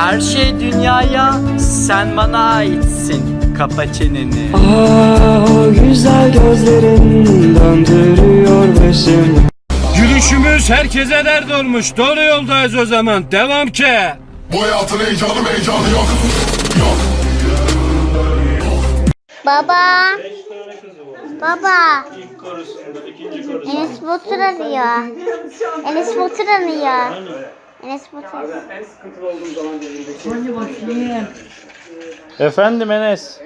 Her şey dünyaya, sen bana aitsin. Kapa çeneni. Ah güzel gözlerin döndürüyor başımı Gülüşümüz herkese dert olmuş. Doğru yoldayız o zaman. Devam ki. Bu hayatın heyecanı heyecanı yok. Yok. Baba. Baba. Enes Batur arıyor. Enes Batur arıyor. Enes Batur. Efendim Enes.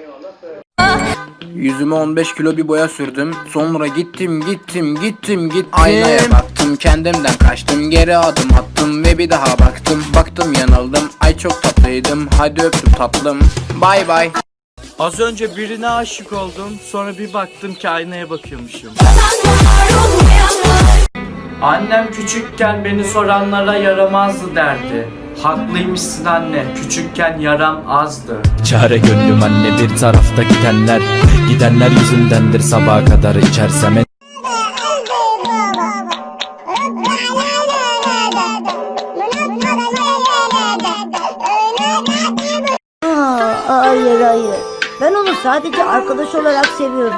Yüzüme 15 kilo bir boya sürdüm. Sonra gittim gittim gittim gittim. Aynaya baktım kendimden kaçtım. Geri adım attım ve bir daha baktım. Baktım yanıldım. Ay çok tatlıydım. Hadi öptüm tatlım. Bay bay. Az önce birine aşık oldum. Sonra bir baktım ki aynaya bakıyormuşum. Annem küçükken beni soranlara yaramazdı derdi. Haklıymışsın anne. Küçükken yaram azdı. Çare gönlüm anne bir tarafta gidenler Gidenler yüzündendir sabaha kadar içersem en- Hayır hayır. Ben onu sadece arkadaş olarak seviyorum.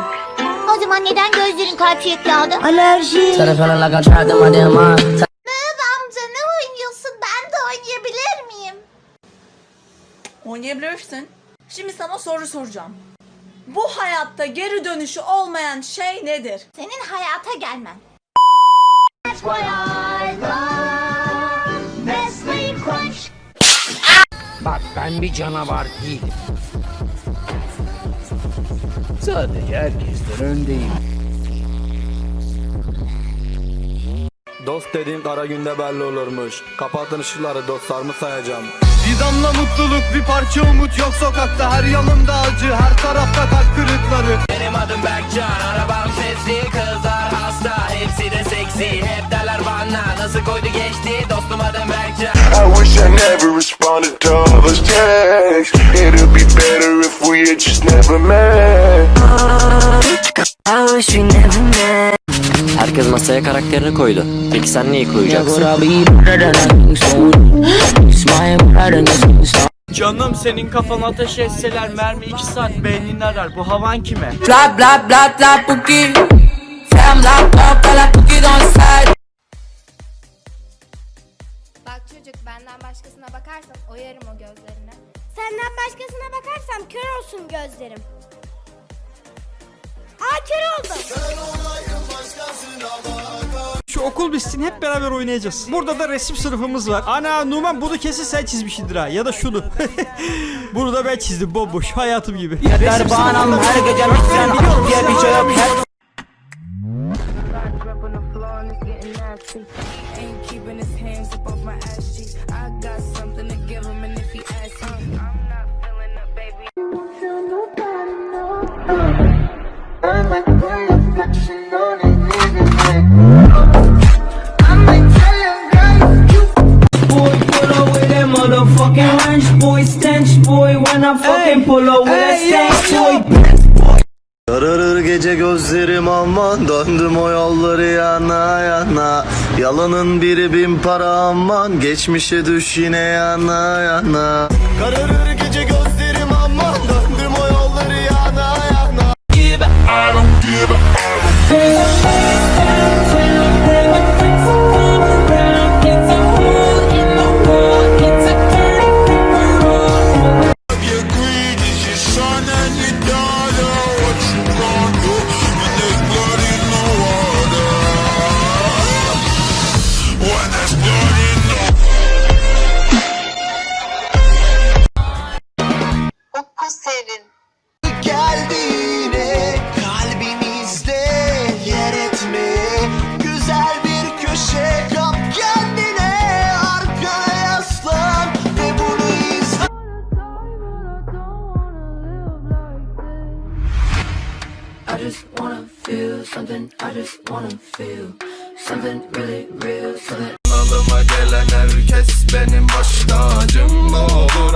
O zaman neden gözlerin kalp şekli aldı? Alerji. Merhaba amca ne oynuyorsun? Ben de oynayabilir miyim? Oynayabilirsin. Şimdi sana soru soracağım. Bu hayatta geri dönüşü olmayan şey nedir? Senin hayata gelmen. Bak ben bir canavar değilim Sadece herkesten öndeyim. Dost dediğin kara günde belli olurmuş. Kapatın ışıkları dostlarımı sayacağım? Bir damla mutluluk, bir parça umut. Yok sokakta. Her yanımda acı, her tarafta kalp kırıkları. Benim adım Berkcan Arabam sesli kızlar hasta. Hepsi de seksi hep derler bana. Nasıl koydu geçti? Dostum adım Berkcan. I wish I never responded to all those texts. It'd be better if we had just never met. Herkes masaya karakterini koydu Peki sen neyi koyacaksın? Canım senin kafana ateş etseler mermi 2 saat beynini arar. Bu havan kime? Bla bla bla bla boogie Femme la porte la boogie dans le side Bak çocuk benden başkasına bakarsan oyarım o gözlerine. Senden başkasına bakarsam kör olsun gözlerim. Aa kör oldum. Şu okul bitsin hep beraber oynayacağız. Burada da resim sınıfımız var. Ana Numan bunu kesin sen çizmişsindir ha ya da şunu. bunu da ben çizdim bomboş hayatım gibi. Yeter bana her gece miksen diye bir şey yok. Kararır gece gözlerim aman Döndüm o yolları yana yana. Yalanın biri bin para aman Geçmişe düş yine yana yana. Kararır gece gözlerim wanna feel something I just wanna feel Something really real Something Kanalıma gelen herkes benim baş tacım Ne olur